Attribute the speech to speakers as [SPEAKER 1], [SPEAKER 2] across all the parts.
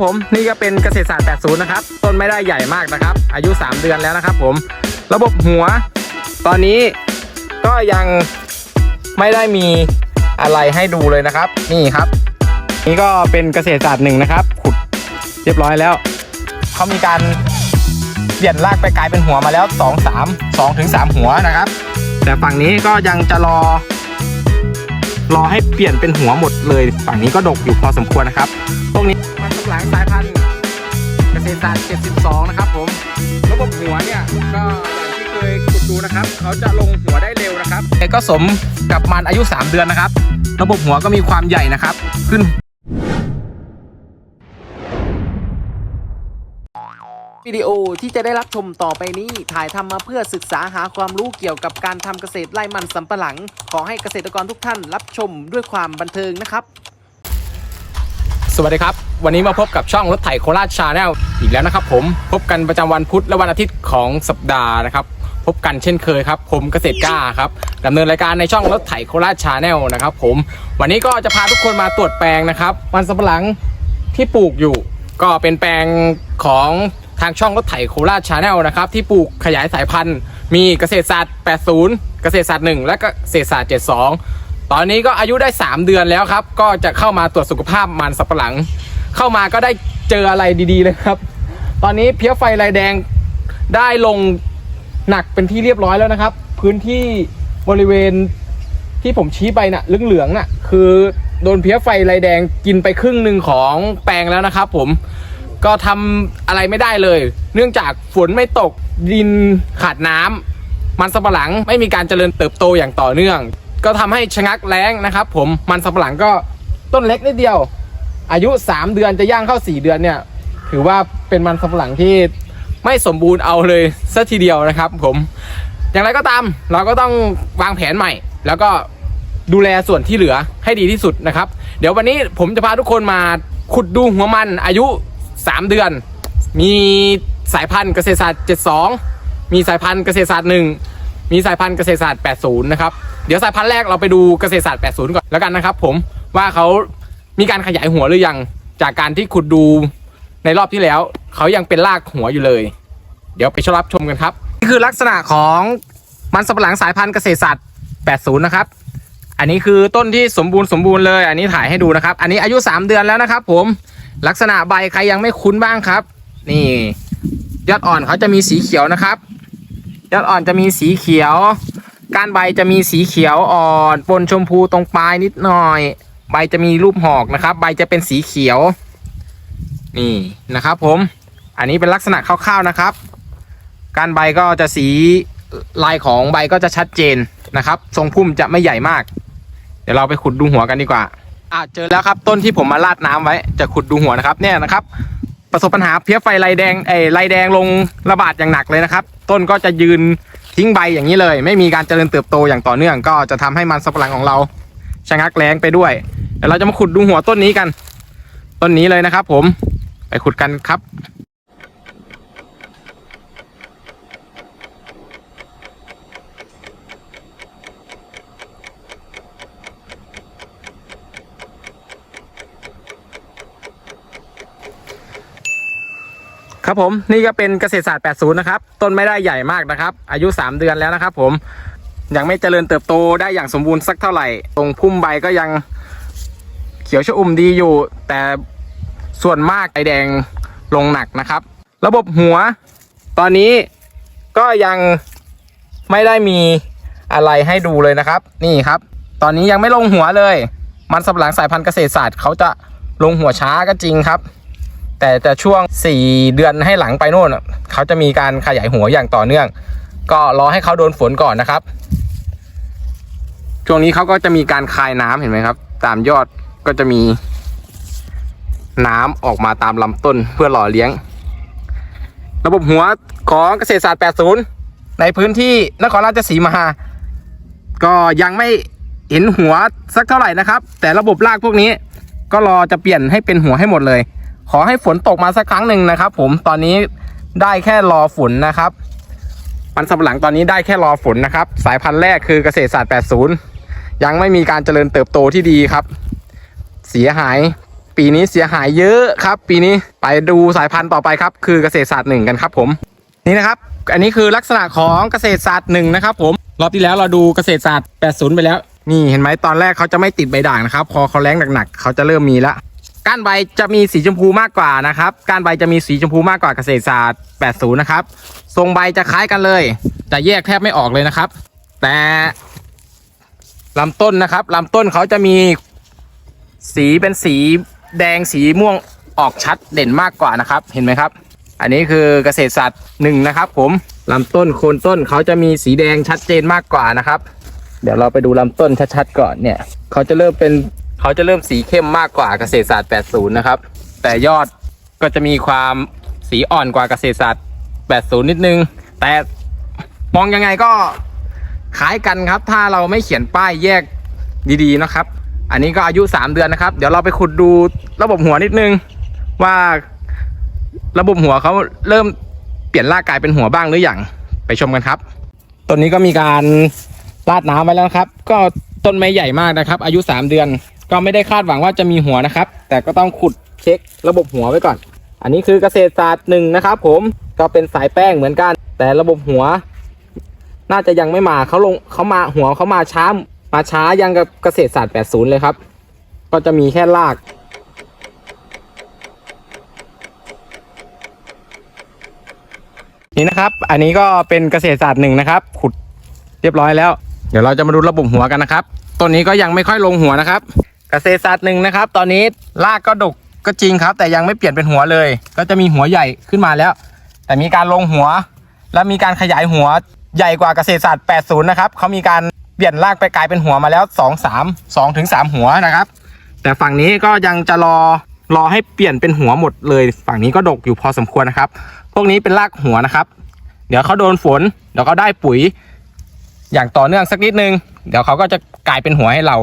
[SPEAKER 1] ผม นี่ก็เป็นเกษตรศาสตร์ 80 นะครับ ต้นไม่ได้ใหญ่มากนะครับ อายุ 3 เดือนแล้วนะครับผม ระบบหัว ตอนนี้ก็ยังไม่ได้มีอะไรให้ดูเลยนะครับ นี่ครับ นี่ก็เป็นเกษตรศาสตร์หนึ่งนะครับ ขุดเรียบร้อยแล้ว เขามีการเปลี่ยนรากไปกลายเป็นหัวมาแล้ว 2 3 2ถึง3หัวนะครับ แต่ฝั่งนี้ก็ยังจะรอ รอให้เปลี่ยนเป็นหัวหมดเลยฝั่งนี้ก็ดกอยู่พอสมควรนะครับตรงนี้มันสำปะหลังสายพันธุ์เกษตรศาสตร์72 นะครับผมระบบหัวเนี่ยก็อย่างที่เคยขุดดูนะครับ เขาจะลงหัวได้เร็วนะครับแต่ก็สมกับมันอายุ 3 เดือนนะครับ ระบบหัวก็มีความใหญ่นะครับ ขึ้น
[SPEAKER 2] วิดีโอที่จะได้รับชมต่อไปนี้ ถ่ายทำมาเพื่อศึกษาหาความรู้เกี่ยวกับการทำเกษตรไร่มันสำปะหลัง ขอให้เกษตรกรทุกท่านรับชมด้วยความบันเทิงนะครับ
[SPEAKER 1] สวัสดีครับ วันนี้มาพบกับช่องรถไถโคราชชาแนลอีกแล้วนะครับ ผมพบกันประจำวันพุธและวันอาทิตย์ของสัปดาห์นะครับ พบกันเช่นเคยครับ ผมเกษตรกล้าครับดำเนินรายการในช่องรถไถโคราชชาแนลนะครับ ผม วันนี้ก็จะพาทุกคนมาตรวจแปลงนะครับ มันสำปะหลังที่ปลูกอยู่ ก็เป็นแปลงของ ทางช่องรถไถโคราชชาแนลนะครับ ที่ปลูกขยายสายพันธุ์ มีเกษตรศาสตร์ 80 เกษตรศาสตร์ 1 และก็เกษตรศาสตร์ 72 ตอนนี้ก็อายุได้ 3 เดือนแล้วครับ ก็จะเข้ามาตรวจสุขภาพมันสับปะหลัง เข้ามาก็ได้เจออะไรดีๆเลยครับ ตอนนี้เพี้ยไฟลายแดงได้ลงหนักเป็นที่เรียบร้อยแล้วนะครับ พื้นที่บริเวณที่ผมชี้ไปน่ะเหลืองๆน่ะคือโดนเพี้ยไฟลายแดงกินไปครึ่งหนึ่งของแปลงแล้วนะครับผม ก็ทำอะไรไม่ได้เลย เนื่องจากฝนไม่ตกดินขาดน้ำมันสำปะหลังไม่มีการเจริญเติบโตอย่างต่อเนื่อง ก็ทำให้ชะงักแล้งนะครับ ผมมันสำปะหลังก็ต้นเล็กนิดเดียว อายุ 3 เดือนจะย่างเข้า 4 เดือนเนี่ย ถือว่าเป็นมันสำปะหลังที่ไม่สมบูรณ์เอาเลยสัทีเดียวนะครับ ผม อย่างไรก็ตาม เราก็ต้องวางแผนใหม่ แล้วก็ดูแลส่วนที่เหลือให้ดีที่สุดนะครับ เดี๋ยววันนี้ผมจะพาทุกคนมาขุดดูหัวมันอายุ 3 เดือน มีสายพันธุ์เกษตรศาสตร์ 72 มีสายพันธุ์เกษตรศาสตร์ 1 มีสายพันธุ์เกษตรศาสตร์ 80 นะครับ เดี๋ยวสายพันธุ์แรกเราไปดูเกษตรศาสตร์ 80 ก่อนแล้วกันนะครับผมว่าเขามีการขยายหัวหรือยังจากการที่ขุดดูในรอบที่แล้ว เขายังเป็นรากหัวอยู่เลย เดี๋ยวไปชมรับชมกันครับนี่คือลักษณะของมันสำปะหลังสายพันธุ์เกษตรศาสตร์ 80 นะครับ อันนี้คือต้นที่สมบูรณ์สมบูรณ์เลย อันนี้ถ่ายให้ดูนะครับ อันนี้อายุ 3 เดือนแล้วนะครับ ผม ลักษณะใบใครยังไม่คุ้นบ้างครับ นี่ ยอดอ่อนเขาจะมีสีเขียวนะครับ ยอดอ่อนจะมีสีเขียว ก้านใบจะมีสีเขียวอ่อนปนชมพูตรงปลายนิดหน่อย ใบจะมีรูปหอกนะครับ ใบจะเป็นสีเขียว นี่นะครับ ผม อันนี้เป็นลักษณะคร่าวๆนะครับ ก้านใบก็จะสีลายของใบก็จะชัดเจนนะครับ ทรงพุ่มจะไม่ใหญ่มาก เดี๋ยวเราไปขุดดูหัวกันดีกว่า อะเจอแล้วครับต้นที่ผมมาลาดน้ำไว้จะขุดดูหัวนะครับเนี่ยนะครับ ประสบปัญหาเพี้ยไฟลายแดงไอ้ลายแดงลงระบาดอย่างหนักเลยนะครับ ต้นก็จะยืนทิ้งใบอย่างนี้เลย ไม่มีการเจริญเติบโตอย่างต่อเนื่อง ก็จะทำให้มันสับหลังของเราชะงักแรงไปด้วยเดี๋ยวเราจะมาขุดดูหัวต้นนี้กัน ต้นนี้เลยนะครับ ผมไปขุดกันครับ ครับผมนี่ก็เป็นเกษตรศาสตร์ 80 นะครับ ต้นไม่ได้ใหญ่มากนะครับ อายุ 3 เดือนแล้วนะครับ ผมยังไม่เจริญเติบโตได้อย่างสมบูรณ์สักเท่าไหร่ ตรงพุ่มใบก็ยังเขียวชอุ่มดีอยู่ แต่ส่วนมากไอแดงลงหนักนะครับ ระบบหัว ตอนนี้ก็ยังไม่ได้มีอะไรให้ดูเลยนะครับ นี่ครับ ตอนนี้ยังไม่ลงหัวเลย มันสำปะหลังสายพันธุ์เกษตรศาสตร์เขาจะลงหัวช้าก็จริงครับ แต่แต่ช่วง 4 เดือนให้หลังไปโน่นเขาจะมีการขยายหัวอย่างต่อเนื่อง ก็รอให้เขาโดนฝนก่อนนะครับ ช่วงนี้เขาก็จะมีการคายน้ำเห็นไหมครับ ตามยอดก็จะมีน้ำออกมาตามลำต้นเพื่อหล่อเลี้ยง ระบบหัวของเกษตรศาสตร์ 80 ในพื้นที่นครราชสีมาก็ยังไม่เห็นหัวสักเท่าไหร่นะครับ แต่ระบบรากพวกนี้ ก็รอจะเปลี่ยนให้เป็นหัวให้หมดเลย ขอให้ฝนตกมาสักครั้งหนึ่งนะครับ ผมตอนนี้ได้แค่รอฝนนะครับมันสำหลังตอนนี้ได้แค่รอฝนนะครับ สายพันธุ์แรกคือเกษตรศาสตร์ 80 ยังไม่มีการเจริญเติบโตที่ดีครับ เสียหาย ปีนี้เสียหายเยอะครับ ปีนี้ไปดูสายพันธุ์ต่อไปครับ คือเกษตรศาสตร์หนึ่งกันครับ ผม นี่นะครับ อันนี้คือลักษณะของเกษตรศาสตร์หนึ่งนะครับ ผมรอบที่แล้วเราดูเกษตรศาสตร์ 80 ไปแล้ว นี่เห็นไหมตอนแรกเขาจะไม่ติดใบด่างนะครับ พอเขาแรงหนักๆเขาจะเริ่มมีละ ก้านใบจะมีสีชมพูมากกว่านะครับก้านใบจะมีสีชมพูมากกว่าเกษตรศาสตร์ 80 นะครับ ทรงใบจะคล้ายกันเลยแต่แยกแทบไม่ออกเลยนะครับ แต่ลำต้นนะครับลำต้นเขาจะมีสีเป็นสีแดงสีม่วงออกชัดเด่นมากกว่านะครับ เห็นไหมครับ อันนี้คือเกษตรศาสตร์หนึ่งนะครับ ผมลำต้นโคนต้นเขาจะมีสีแดงชัดเจนมากกว่านะครับ เดี๋ยวเราไปดูลำต้นชัดๆก่อนเนี่ย เขาจะเริ่มเป็น เขาจะเริ่มสีเข้มมากกว่าเกษตรศาสตร์ 80 นะครับ แต่ยอดก็จะมีความสีอ่อนกว่าเกษตรศาสตร์ 80 นิดนึง แต่มองยังไงก็คล้ายกันครับ ถ้าเราไม่เขียนป้ายแยกดีๆนะครับ อันนี้ก็อายุ 3 เดือนนะครับ เดี๋ยวเราไปขุดดูระบบหัวนิดนึง ว่าระบบหัวเขาเริ่มเปลี่ยนรากกลายเป็นหัวบ้างหรืออยังไปชมกันครับต้นนี้ก็มีการราดน้ำไว้แล้วครับ ก็ต้นไม้ใหญ่มากนะครับ อายุ 3 เดือน ก็ไม่ได้คาดหวังว่าจะมีหัวนะครับ แต่ก็ต้องขุดเช็คระบบหัวไว้ก่อน อันนี้คือเกษตรศาสตร์หนึ่งนะครับ ผมก็เป็นสายแป้งเหมือนกัน แต่ระบบหัว น่าจะยังไม่มาเขาลงเขามาหัวเขามาช้ามาช้ายังกับเกษตรศาสตร์ 80 เลยครับ ก็จะมีแค่รากนี่นะครับ อันนี้ก็เป็นเกษตรศาสตร์หนึ่งนะครับ ขุดเรียบร้อยแล้ว เดี๋ยวเราจะมาดูระบบหัวกันนะครับ ต้นนี้ก็ยังไม่ค่อยลงหัวนะครับ เกษตรศาสตร์หนึ่งนะครับ ตอนนี้รากก็ดกก็จริงครับ แต่ยังไม่เปลี่ยนเป็นหัวเลย ก็จะมีหัวใหญ่ขึ้นมาแล้ว แต่มีการลงหัว และมีการขยายหัวใหญ่กว่าเกษตรศาสตร์ 80 นะครับเขามีการเปลี่ยนรากไปกลายเป็นหัวมาแล้ว 2 3 2ถึง3หัวนะครับ แต่ฝั่งนี้ก็ยังจะรอรอให้เปลี่ยนเป็นหัวหมดเลย ฝั่งนี้ก็ดกอยู่พอสมควรนะครับ พวกนี้เป็นรากหัวนะครับ เดี๋ยวเขาโดนฝนเดี๋ยวเขาได้ปุ๋ย อย่างต่อเนื่องสักนิดนึง เดี๋ยวเขาก็จะกลายเป็นหัวให้เรา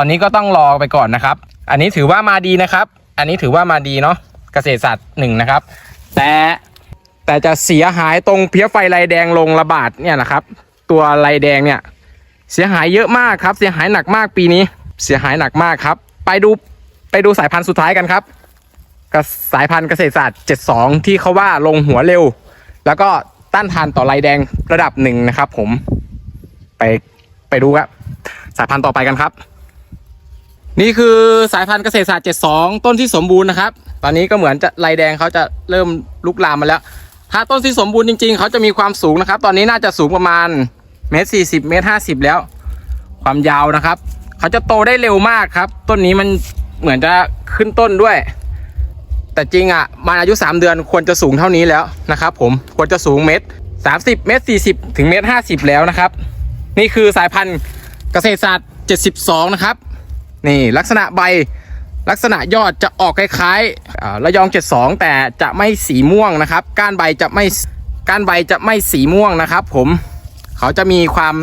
[SPEAKER 1] ตอนนี้ก็ต้องรอไปก่อนนะครับ อันนี้ถือว่ามาดีนะครับ อันนี้ถือว่ามาดีเนาะเกษตรศาสตร์หนึ่งนะครับ แต่แต่จะเสียหายตรงเพี้ยไฟลายแดงลงระบาดเนี่ยนะครับ ตัวลายแดงเนี่ย เสียหายเยอะมากครับ เสียหายหนักมากปีนี้ เสียหายหนักมากครับ ไปดูไปดูสายพันธุ์สุดท้ายกันครับกับสายพันธุ์เกษตรศาสตร์ 72 ที่เขาว่าลงหัวเร็ว แล้วก็ต้านทานต่อลายแดงระดับหนึ่งนะครับ ผมไปไปดูครับสายพันธุ์ต่อไปกันครับ นี่คือสายพันธุ์เกษตรศาสตร์ 72 ต้นที่สมบูรณ์นะครับ ตอนนี้ก็เหมือนจะลายแดงเขาจะเริ่มลุกลามมาแล้ว ถ้าต้นที่สมบูรณ์จริง ๆ เขาจะมีความสูงนะครับ ตอนนี้น่าจะสูงประมาณเมตรสี่สิบเมตรห้าสิบแล้ว ความยาวนะครับ เขาจะโตได้เร็วมากครับ ต้นนี้มันเหมือนจะขึ้นต้นด้วย แต่จริงอะมันอายุ 3 เดือนควรจะสูงเท่านี้แล้วนะครับ ผมควรจะสูงเมตร30 เมตร 40 ถึงเมตร 50 แล้วนะครับ นี่คือสายพันธุ์เกษตรศาสตร์ 72 นะครับ นี่ลักษณะใบลักษณะยอดจะออกคล้ายๆอ่าระยอง 72 แต่จะไม่สีม่วงนะครับ ก้านใบจะไม่ก้านใบจะไม่สีม่วงนะครับ ผมเขาจะมีความ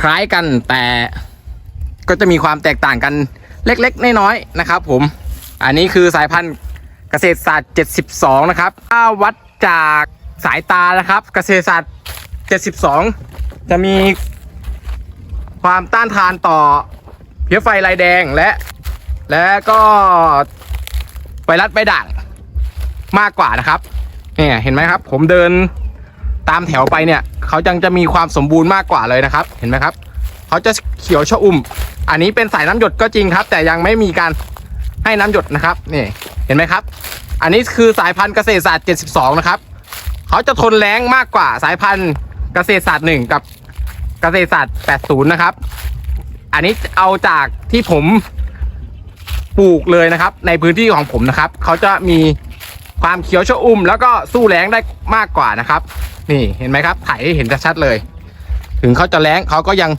[SPEAKER 1] คล้ายกันแต่ก็จะมีความแตกต่างกันเล็กๆ น้อยๆนะครับ ผมอันนี้คือสายพันธุ์เกษตรศาสตร์ 72 นะครับถ้าวัดจากสายตานะครับ เกษตรศาสตร์ 72 จะมีความต้านทานต่อ เพี้ยไฟลายแดงและ และก็ไวรัสใบด่างมากกว่านะครับเนี่ยเห็นไหมครับ ผมเดินตามแถวไปเนี่ยเขาจังจะมีความสมบูรณ์มากกว่าเลยนะครับ เห็นไหมครับเขาจะเขียวชะอุ่ม อันนี้เป็นสายน้ำหยดก็จริงครับ แต่ยังไม่มีการให้น้ำหยดนะครับนี่เห็นไหมครับ อันนี้คือสายพันธุ์เกษตรศาสตร์ 72 นะครับเขาจะทนแรงมากกว่าสายพันธุ์เกษตรศาสตร์ 1 กับเกษตรศาสตร์ 80 นะครับ อันนี้เอาจากที่ผมปลูกเลยนะครับ ในพื้นที่ของผมนะครับ เขาจะมีความเขียวชอุ่มแล้วก็สู้แรงได้มากกว่านะครับ นี่เห็นไหมครับถ่ายให้เห็นชัดเลย ถึงเขาจะแรงเขาก็ยัง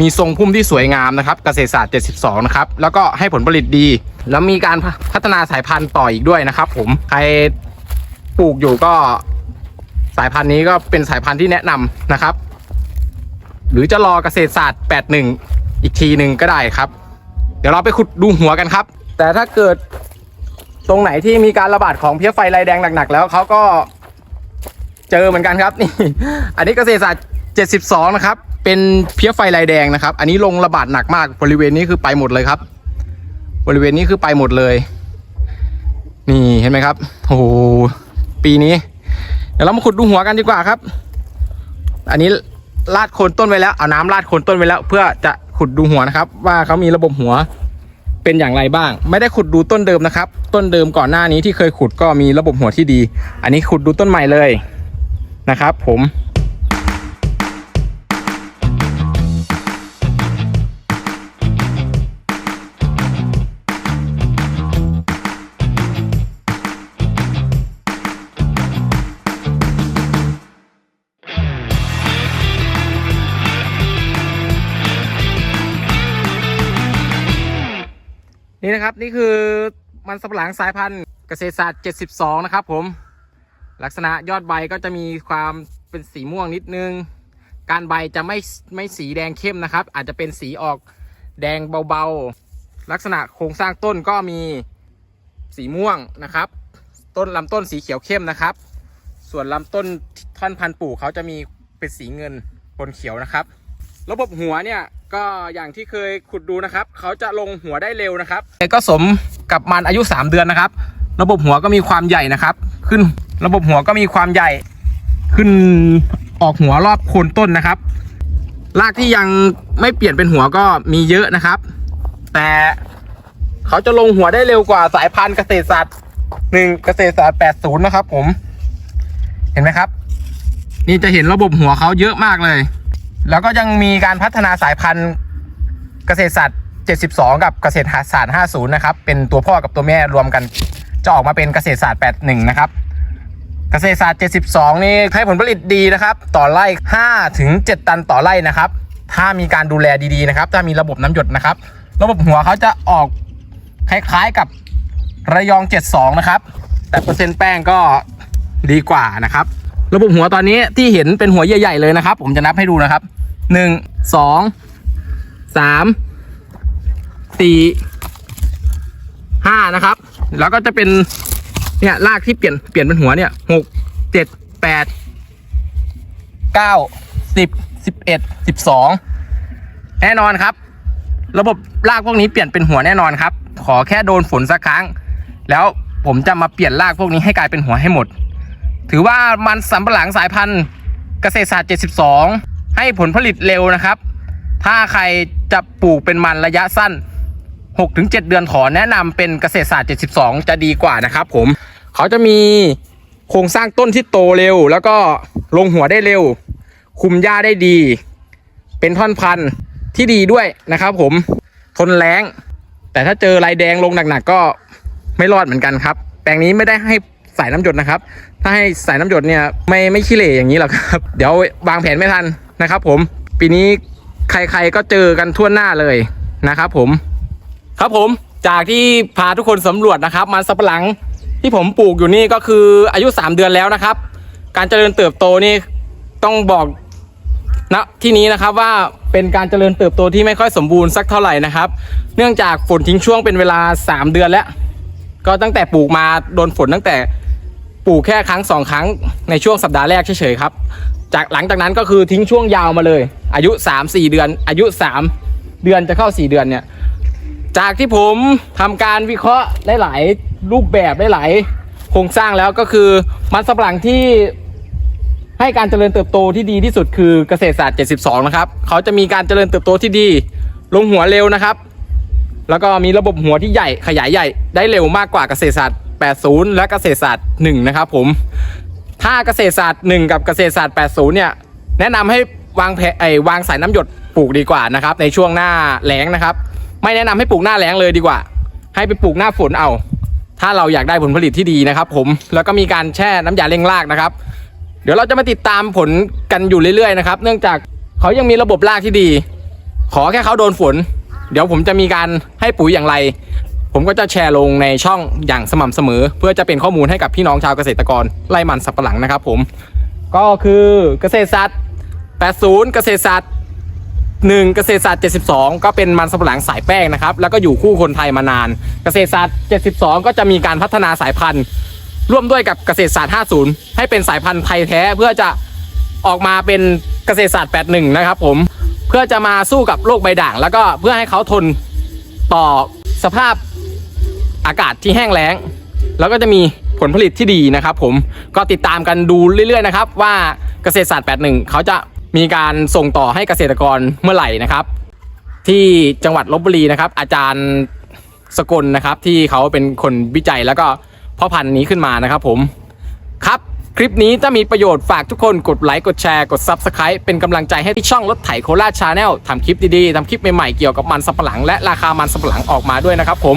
[SPEAKER 1] มีทรงพุ่มที่สวยงามนะครับ เกษตรศาสตร์ 72 นะครับ แล้วก็ให้ผลผลิตดี แล้วมีการพัฒนาสายพันธุ์ต่ออีกด้วยนะครับ ผมใครปลูกอยู่ก็สายพันธุ์นี้ก็เป็นสายพันธุ์ที่แนะนำนะครับ หรือจะรอเกษตรศาสตร์ 81 อีกทีหนึ่งก็ได้ครับ เดี๋ยวเราไปขุดดูหัวกันครับ แต่ถ้าเกิดตรงไหนที่มีการระบาดของเพี้ยไฟลายแดงหนักๆ แล้วเขาก็เจอเหมือนกันครับนี่ อันนี้เกษตรศาสตร์ 72 นะครับ เป็นเพี้ยไฟลายแดงนะครับ อันนี้ลงระบาดหนักมากบริเวณนี้คือไปหมดเลยครับ บริเวณนี้คือไปหมดเลย นี่เห็นไหมครับโอ้โหปีนี้ เดี๋ยวเรามาขุดดูหัวกันดีกว่าครับ อันนี้ลาดโคนต้นไว้แล้วเอาน้ำลาดโคนต้นไว้แล้ว เพื่อจะ ขุดดูหัวนะครับ ว่าเขามีระบบหัวเป็นอย่างไรบ้าง ไม่ได้ขุดดูต้นเดิมนะครับ ต้นเดิมก่อนหน้านี้ที่เคยขุดก็มีระบบหัวที่ดี อันนี้ขุดดูต้นใหม่เลยนะครับ ผม นี่นะครับนี่คือมันสำปะหลังสายพันธุ์เกษตรศาสตร์ 72 นะครับผม ลักษณะยอดใบก็จะมีความเป็นสีม่วงนิดนึง การใบจะไม่ไม่สีแดงเข้มนะครับ อาจจะเป็นสีออกแดงเบาๆ ลักษณะโครงสร้างต้นก็มีสีม่วงนะครับ ต้นลำต้นสีเขียวเข้มนะครับ ส่วนลำต้นท่อนพันธุ์ปู่เขาจะมีเป็นสีเงินปนเขียวนะครับ ระบบหัวเนี่ย ก็อย่างที่เคยขุดดูนะครับ เขาจะลงหัวได้เร็วนะครับก็สมกับมันอายุ 3 เดือนนะครับ ระบบหัวก็มีความใหญ่นะครับ ขึ้นระบบหัวก็มีความใหญ่ ขึ้นออกหัวรอบโคนต้นนะครับรากที่ยังไม่เปลี่ยนเป็นหัวก็มีเยอะนะครับ แต่เขาจะลงหัวได้เร็วกว่าสายพันธุ์เกษตรศาสตร์หนึ่งเกษตรศาสตร์80นะครับ ผม เห็นไหมครับ นี่จะเห็นระบบหัวเขาเยอะมากเลย แล้วก็ยังมีการพัฒนาสายพันธุ์เกษตรศาสตร์72 กับเกษตรศาสตร์50 นะครับ เป็นตัวพ่อกับตัวแม่รวมกัน จะออกมาเป็นเกษตรศาสตร์81 นะครับ เกษตรศาสตร์ 72 นี่ให้ผลผลิตดีนะครับ ต่อไร่5ถึง7ตันต่อไร่นะครับ ถ้ามีการดูแลดีๆนะครับ ถ้ามีระบบน้ำหยดนะครับ ระบบหัวเขาจะออกคล้าย ๆกับระยอง 72 นะครับ แต่เปอร์เซ็นต์แป้งก็ดีกว่านะครับ ระบบหัวตอนนี้ที่เห็นเป็นหัวใหญ่ๆเลยนะครับ ผมจะนับให้ดูนะครับหนึ่งสองสามสี่ห้านะครับ แล้วก็จะเป็นเนี่ยรากที่เปลี่ยนเปลี่ยนเป็นหัวเนี่ยหกเจ็ดแปดเก้าสิบสิบเอ็ดสิบสองแน่นอนครับ ระบบรากพวกนี้เปลี่ยนเป็นหัวแน่นอนครับ ขอแค่โดนฝนสักครั้ง แล้วผมจะมาเปลี่ยนรากพวกนี้ให้กลายเป็นหัวให้หมด ถือว่ามันสำปะหลังสายพันธุ์เกษตรศาสตร์ 72 ให้ผลผลิตเร็วนะครับ ถ้าใครจะปลูกเป็นมันระยะสั้น 6-7 เดือนถอแนะนำเป็นเกษตรศาสตร์ 72 จะดีกว่านะครับผมเขาจะมีโครงสร้างต้นที่โตเร็ว แล้วก็ลงหัวได้เร็ว คุมหญ้าได้ดี เป็นท่อนพันธุ์ที่ดีด้วยนะครับผมทนแรงแต่ถ้าเจอลายแดงลงหนักๆก็ไม่รอดเหมือนกันครับ แปลงนี้ไม่ได้ให้สายน้ำหยดนะครับ ถ้าให้สายน้ำหยดเนี่ยไม่ไม่ขี้เหร่อย่างนี้หรอกครับ เดี๋ยววางแผนไม่ทันนะครับ ผม ปีนี้ใครๆก็เจอกันทั่วหน้าเลยนะครับผม ครับผมจากที่พาทุกคนสำรวจนะครับ มันสับปะหลังที่ผมปลูกอยู่นี่ก็คืออายุ 3 เดือนแล้วนะครับ การเจริญเติบโตนี่ต้องบอกณที่นี้นะครับว่าเป็นการเจริญเติบโตที่ไม่ค่อยสมบูรณ์สักเท่าไหร่นะครับ เนื่องจากฝนทิ้งช่วงเป็นเวลา 3 เดือนแล้ว ก็ตั้งแต่ปลูกมาโดนฝนตั้งแต่ ปลูกแค่ครั้งสองครั้งในช่วงสัปดาห์แรกเฉยๆครับ จากหลังจากนั้นก็คือทิ้งช่วงยาวมาเลย อายุ 3-4 เดือน อายุ 3 เดือนจะเข้า 4 เดือนเนี่ยจากที่ผมทำการวิเคราะห์หลายรูปแบบหลายโครงสร้างแล้วก็คือมันสำปะหลังที่ให้การเจริญเติบโตที่ดีที่สุดคือเกษตรศาสตร์ 72 นะครับ เขาจะมีการเจริญเติบโตที่ดี ลงหัวเร็วนะครับ แล้วก็มีระบบหัวที่ใหญ่ขยายใหญ่ได้เร็วมากกว่าเกษตรศาสตร์ 80 และเกษตรศาสตร์1นะครับผมถ้าเกษตรศาสตร์1กับเกษตรศาสตร์ 80 เนี่ยแนะนำให้วางแผไอ้วางสายน้ำหยดปลูกดีกว่านะครับในช่วงหน้าแล้งนะครับ ไม่แนะนำให้ปลูกหน้าแล้งเลยดีกว่า ให้ไปปลูกหน้าฝนเอา ถ้าเราอยากได้ผลผลิตที่ดีนะครับ ผมแล้วก็มีการแช่น้ำยาเร่งรากนะครับ เดี๋ยวเราจะมาติดตามผลกันอยู่เรื่อยๆนะครับ เนื่องจากเขายังมีระบบรากที่ดี ขอแค่เขาโดนฝน เดี๋ยวผมจะมีการให้ปุ๋ยอย่างไร ผมก็จะแชร์ลงในช่องอย่างสม่ำเสมอ เพื่อจะเป็นข้อมูลให้กับพี่น้องชาวเกษตรกรไร่มันสับปะหลังนะครับผมก็คือเกษตรศาสตร์ 80 เกษตรศาสตร์ 1 เกษตรศาสตร์ 72 ก็เป็นมันสำปะหลังสายแป้งนะครับ แล้วก็อยู่คู่คนไทยมานาน เกษตรศาสตร์ 72 ก็จะมีการพัฒนาสายพันธุ์ ร่วมด้วยกับเกษตรศาสตร์ 50 ให้เป็นสายพันธุ์ไทยแท้เพื่อจะออกมาเป็นเกษตรศาสตร์ 81 นะครับผมเพื่อจะมาสู้กับโรคใบด่าง แล้วก็เพื่อให้เขาทนต่อสภาพ อากาศที่แห้งแล้ง แล้วก็จะมีผลผลิตที่ดีนะครับ ผมก็ติดตามกันดูเรื่อยๆนะครับ ว่าเกษตรศาสตร์ 81 เขาจะมีการส่งต่อให้เกษตรกรเมื่อไหร่นะครับ ที่จังหวัดลบบุรีนะครับ อาจารย์สกลนะครับ ที่เขาเป็นคนวิจัยแล้วก็พ่อพันธุ์นี้ขึ้นมานะครับ ผมครับคลิปนี้ถ้ามีประโยชน์ฝากทุกคนกดไลค์กดแชร์กด Subscribe เป็นกำลังใจให้ที่ช่องรถไถโคราชชาแนลทำคลิปดีๆทำคลิปใหม่ๆเกี่ยวกับมันสำปะหลังและราคามันสำปะหลังออกมาด้วยนะครับผม